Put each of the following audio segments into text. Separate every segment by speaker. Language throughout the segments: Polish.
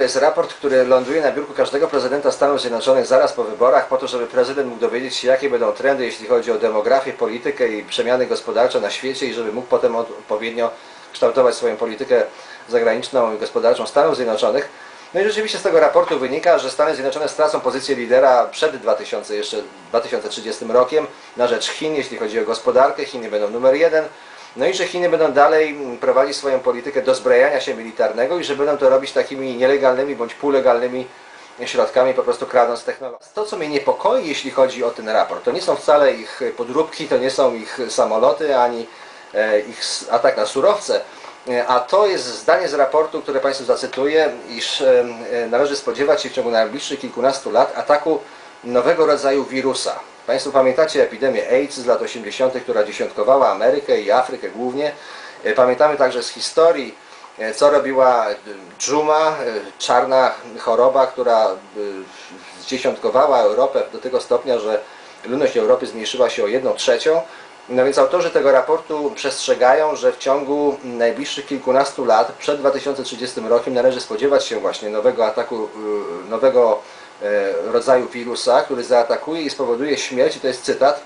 Speaker 1: To jest raport, który ląduje na biurku każdego prezydenta Stanów Zjednoczonych zaraz po wyborach, po to, żeby prezydent mógł dowiedzieć się, jakie będą trendy, jeśli chodzi o demografię, politykę i przemiany gospodarcze na świecie i żeby mógł potem odpowiednio kształtować swoją politykę zagraniczną i gospodarczą Stanów Zjednoczonych. No i rzeczywiście z tego raportu wynika, że Stany Zjednoczone stracą pozycję lidera przed 2000, jeszcze 2030 rokiem na rzecz Chin, jeśli chodzi o gospodarkę. Chiny będą numer jeden. No i że Chiny będą dalej prowadzić swoją politykę dozbrajania się militarnego i że będą to robić takimi nielegalnymi bądź półlegalnymi środkami, po prostu kradąc technologię. To, co mnie niepokoi, jeśli chodzi o ten raport, to nie są wcale ich podróbki, to nie są ich samoloty, ani e, ich atak na surowce, e, a to jest zdanie z raportu, które Państwu zacytuję, iż e, należy spodziewać się w ciągu najbliższych kilkunastu lat ataku nowego rodzaju wirusa. Państwo pamiętacie epidemię AIDS z lat 80., która dziesiątkowała Amerykę i Afrykę głównie. E, Pamiętamy także z historii, e, co robiła e, dżuma, czarna choroba, która zdziesiątkowała Europę do tego stopnia, że ludność Europy zmniejszyła się o 1 trzecią. No więc autorzy tego raportu przestrzegają, że w ciągu najbliższych kilkunastu lat, przed 2030 rokiem, należy spodziewać się właśnie nowego ataku, nowego rodzaju wirusa, który zaatakuje i spowoduje śmierć, i to jest cytat,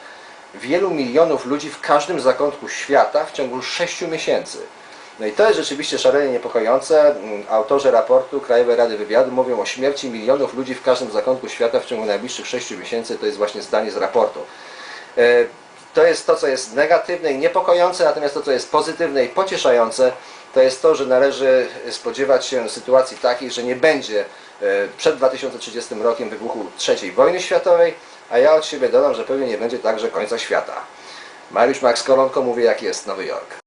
Speaker 1: wielu milionów ludzi w każdym zakątku świata w ciągu 6 miesięcy. No i to jest rzeczywiście szalenie niepokojące. Mm, Autorzy raportu Krajowej Rady Wywiadu mówią o śmierci milionów ludzi w każdym zakątku świata w ciągu najbliższych 6 miesięcy. To jest właśnie zdanie z raportu. E, To jest to, co jest negatywne i niepokojące, natomiast to, co jest pozytywne i pocieszające, to jest to, że należy spodziewać się sytuacji takiej, że nie będzie e, przed 2030 rokiem wybuchu III wojny światowej, a ja od siebie dodam, że pewnie nie będzie także końca świata. Mariusz Max Kolonko mówi, jak jest Nowy Jork.